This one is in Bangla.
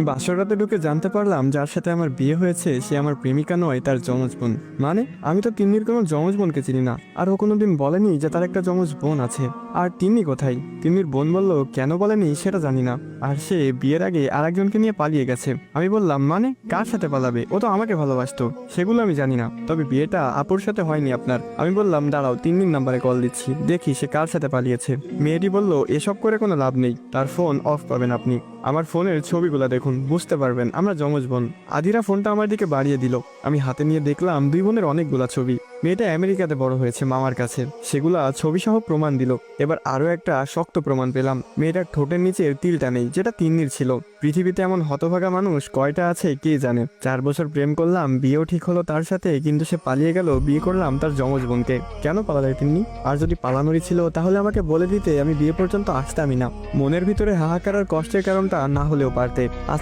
বাসরাতে ঢুকে জানতে পারলাম যার সাথে আমার বিয়ে হয়েছে, সে আমার প্রেমিকা নয়, তার যমজ বোন। মানে আমি তো তিন্নির কোনো যমজ বোনকে চিনি না। আর ও কোনোদিন বলেনি যে তার একটা যমজ বোন আছে। আর তিন্নি কোথায়? তিন্নির বোন বলল, কেন বলেনি? সেটা জানি না। আর সে বিয়ের আগে আরেকজনকে নিয়ে পালিয়ে গেছে। আমি বললাম মানে কার সাথে পালাবে? ও তো আমাকে ভালোবাসতো। সেগুলো আমি জানি না। তবে বিয়েটা আপুর সাথে হয়নি আপনার। আমি বললাম, দাঁড়াও, তিন্নির নাম্বারে কল দিচ্ছি। দেখি সে কার সাথে পালিয়েছে। মেয়েটি বলল, এসব করে কোনো লাভ নেই। তার ফোন অফ পাবেন আপনি। আমার ফোনের ছবিগুলো দেখুন। বুঝতে পারবেন, আমরা যমজ বোন। আদিরা ফোনটা আমার দিকে বাড়িয়ে দিল। আমি হাতে নিয়ে দেখলাম দুই বোনের অনেকগুলা ছবি। মেয়েটা আমেরিকাতে বড় হয়েছে মামার কাছে। সেগুলা ছবি সহ প্রমাণ দিল। এবার আরও একটা শক্ত প্রমাণ পেলাম। মেয়েটার ঠোঁটের নিচের তিলটা নেই, যেটা তিন্নির ছিল। পৃথিবীতে এমন হতভাগা মানুষ কয়টা আছে, কে জানে? চার বছর প্রেম করলাম, বিয়েও ঠিক হলো তার সাথে, কিন্তু সে পালিয়ে গেল, বিয়ে করলাম তার যমজ বোনকে। কেন পালালে তিন্নি? আর যদি পালানোরই ছিল, তাহলে আমাকে বলে দিতে, আমি বিয়ে পর্যন্ত আসতামই না। মনের ভিতরে হাহাকার আর কষ্টের কারণটা না হলেও পারতে।